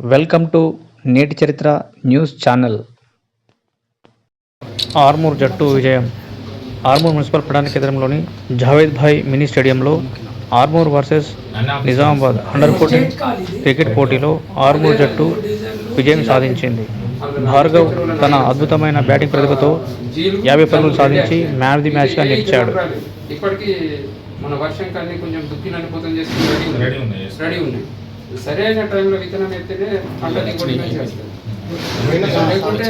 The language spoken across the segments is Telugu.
వెల్కమ్ టు నేటి చరిత్ర న్యూస్ ఛానల్. ఆర్మూర్ జట్టు విజయం. ఆర్మూర్ మున్సిపల్ పట్టణ కేంద్రంలోని జావేద్ భాయ్ మినీ స్టేడియంలో Armoor versus Nizamabad under fourteen cricket పోటీలో ఆర్మూర్ జట్టు విజయం సాధించింది. భార్గవ్ తన అద్భుతమైన బ్యాటింగ్ ప్రతిభతో యాభై పరుగులు సాధించి మ్యాన్ ఆఫ్ ది మ్యాచ్గా నిలిచాడు. ఇప్పటికీ మన వర్షం కానీ కొంచెం దుక్కి నడిపోతం రెడీ రెడీ ఉన్నాయి. రెడీ ఉన్నాయి. సరైన టైంలో విత్తనం ఎత్తేనే పంట దిగుబడి మంచిగా వస్తుంది. లేకుంటే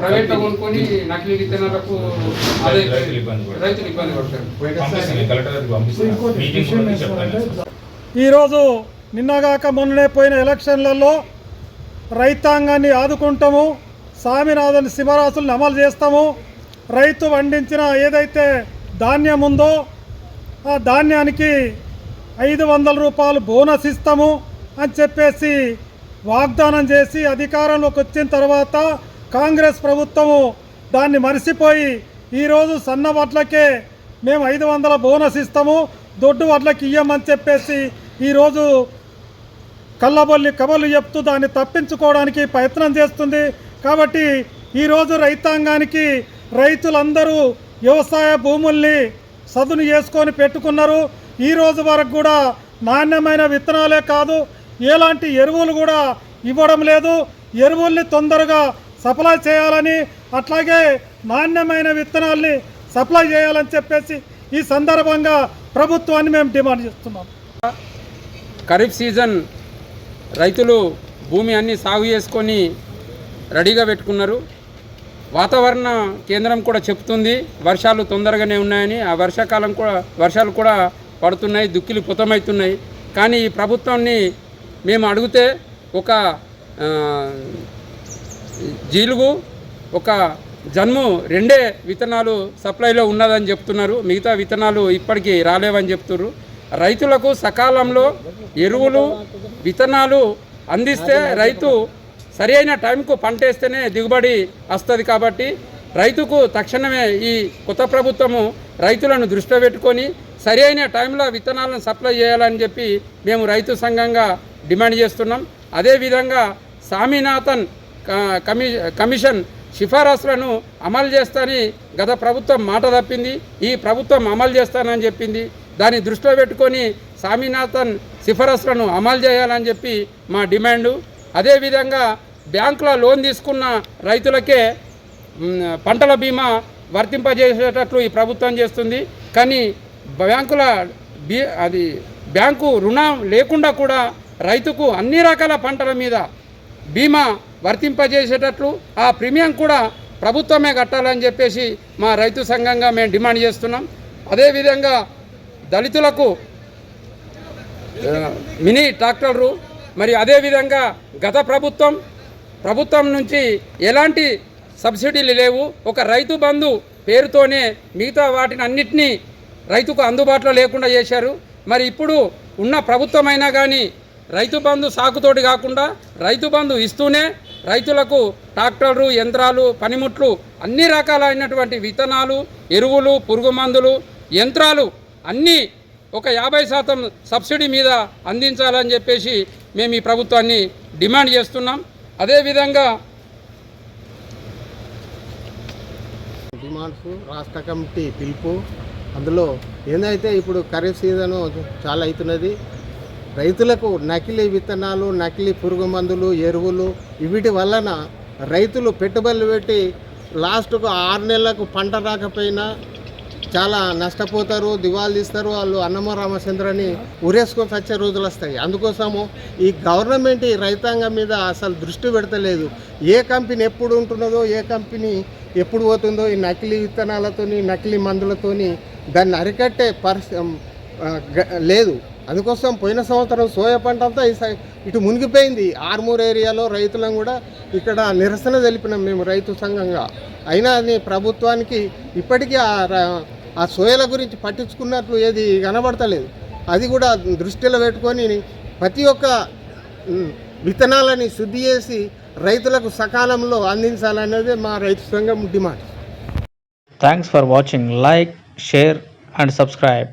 ప్రైవేట్లో కొనుక్కొని నకిలీ విత్తనాలకు అదే రైతులు ఇబ్బంది పడతారు. ఈరోజు నిన్నగాక మొన్ననే పోయిన ఎలక్షన్లలో రైతాంగాన్ని ఆదుకుంటాము స్వామినాథన్ శివరాసులను అమలు చేస్తాము రైతు పండించిన ఏదైతే ధాన్యం ఉందో ఆ ధాన్యానికి ఐదు వందల రూపాయలు బోనస్ ఇస్తాము అని చెప్పేసి వాగ్దానం చేసి అధికారంలోకి వచ్చిన తర్వాత కాంగ్రెస్ ప్రభుత్వము దాన్ని మరిసిపోయి ఈరోజు సన్న వడ్లకే మేము ఐదు వందల బోనస్ ఇస్తాము దొడ్డు వడ్లకి ఇయ్యమని చెప్పేసి ఈరోజు కళ్ళబొల్లి కబలు చెప్తూ దాన్ని తప్పించుకోవడానికి ప్రయత్నం చేస్తుంది. కాబట్టి ఈరోజు రైతాంగానికి రైతులందరూ వ్యవసాయ భూముల్ని సదును చేసుకొని పెట్టుకున్నారు. ఈ రోజు వరకు కూడా నాణ్యమైన విత్తనాలే కాదు ఎలాంటి ఎరువులు కూడా ఇవ్వడం లేదు. ఎరువుల్ని తొందరగా సప్లై చేయాలని అట్లాగే నాణ్యమైన విత్తనాల్ని సప్లై చేయాలని చెప్పేసి ఈ సందర్భంగా ప్రభుత్వాన్ని మేము డిమాండ్ చేస్తున్నాం. ఖరీఫ్ సీజన్ రైతులు భూమి అన్ని సాగు చేసుకొని రెడీగా పెట్టుకున్నారు. వాతావరణ కేంద్రం కూడా చెప్తుంది వర్షాలు తొందరగానే ఉన్నాయని. ఆ వర్షాకాలం కూడా వర్షాలు కూడా పడుతున్నాయి దుక్కిలు పుతమవుతున్నాయి కానీ ఈ ప్రభుత్వాన్ని మేము అడిగితే ఒక జీలుగు ఒక జన్ము రెండే విత్తనాలు సప్లైలో ఉన్నదని చెప్తున్నారు. మిగతా విత్తనాలు ఇప్పటికీ రాలేవని చెప్తున్నారు రైతులకు సకాలంలో ఎరువులు విత్తనాలు అందిస్తే రైతు సరి అయిన టైంకు పంట వేస్తేనే దిగుబడి వస్తుంది కాబట్టి రైతుకు తక్షణమే ఈ కొత్త ప్రభుత్వము రైతులను దృష్టిలో పెట్టుకొని సరి అయిన టైంలో విత్తనాలను సప్లై చేయాలని చెప్పి మేము రైతు సంఘంగా డిమాండ్ చేస్తున్నాం. అదేవిధంగా సామినాథన్ కమి కమిషన్ సిఫారసులను అమలు చేస్తానని గత ప్రభుత్వం మాట తప్పింది. ఈ ప్రభుత్వం అమలు చేస్తానని చెప్పింది. దాన్ని దృష్టిలో పెట్టుకొని స్వామినాథన్ సిఫారసులను అమలు చేయాలని చెప్పి మా డిమాండు. అదేవిధంగా బ్యాంకులో లోన్ తీసుకున్న రైతులకే పంటల బీమా వర్తింపజేసేటట్లు ఈ ప్రభుత్వం చేస్తుంది. కానీ బ్యాంకుల బీ అది బ్యాంకు రుణం లేకుండా కూడా రైతుకు అన్ని రకాల పంటల మీద బీమా వర్తింపజేసేటట్లు ఆ ప్రీమియం కూడా ప్రభుత్వమే కట్టాలని చెప్పేసి మా రైతు సంఘంగా మేము డిమాండ్ చేస్తున్నాం. అదేవిధంగా దళితులకు మినీ ట్రాక్టర్లు మరి అదేవిధంగా గత ప్రభుత్వం ప్రభుత్వం నుంచి ఎలాంటి సబ్సిడీలు లేవు. ఒక రైతు బంధు పేరుతోనే మిగతా వాటిని అన్నిటినీ రైతుకు అందుబాటులో లేకుండా చేశారు. మరి ఇప్పుడు ఉన్న ప్రభుత్వమైనా కానీ రైతు బంధు సాకుతోటి కాకుండా రైతు బంధు ఇస్తూనే రైతులకు ట్రాక్టర్లు యంత్రాలు పనిముట్లు అన్ని రకాలైనటువంటి విత్తనాలు ఎరువులు పురుగు మందులు యంత్రాలు అన్నీ ఒక యాభై శాతం సబ్సిడీ మీద అందించాలని చెప్పేసి మేము ఈ ప్రభుత్వాన్ని డిమాండ్ చేస్తున్నాం. అదేవిధంగా డిమాండ్స్ రాష్ట్ర కమిటీ పిలుపు అందులో ఏందైతే ఇప్పుడు ఖరీఫ్ సీజను చాలా అవుతున్నది రైతులకు నకిలీ విత్తనాలు నకిలీ పురుగు మందులు ఎరువులు వీటి వలన రైతులు పెట్టుబడులు పెట్టి లాస్ట్కు ఆరు నెలలకు పంట రాకపోయినా చాలా నష్టపోతారు దివాలు తీస్తారు వాళ్ళు అన్నమ రామచంద్రని ఉరేసుకొని వచ్చే రోజులు వస్తాయి. అందుకోసము ఈ గవర్నమెంట్ ఈ రైతాంగం మీద అసలు దృష్టి పెడతలేదు. ఏ కంపెనీ ఎప్పుడు ఉంటున్నదో ఏ కంపెనీ ఎప్పుడు పోతుందో ఈ నకిలీ విత్తనాలతోని నకిలీ మందులతోని దాన్ని అరికట్టే పరిస్థితి లేదు. అందుకోసం పోయిన సంవత్సరం సోయా పంట అంతా ఇటు మునిగిపోయింది. ఆర్మూర్ ఏరియాలో రైతులను కూడా ఇక్కడ నిరసన తెలిపినాం మేము రైతు సంఘంగా. అయినా అది ప్రభుత్వానికి ఇప్పటికీ ఆ ర- ఆ సోయల గురించి పట్టించుకున్నట్లు ఏది కనబడతలేదు. అది కూడా దృష్టిలో పెట్టుకొని ప్రతి ఒక్క విత్తనాలని శుద్ధి చేసి రైతులకు సకాలంలో అందించాలనేది మా రైతు సంఘం demand. Thanks for watching like share and subscribe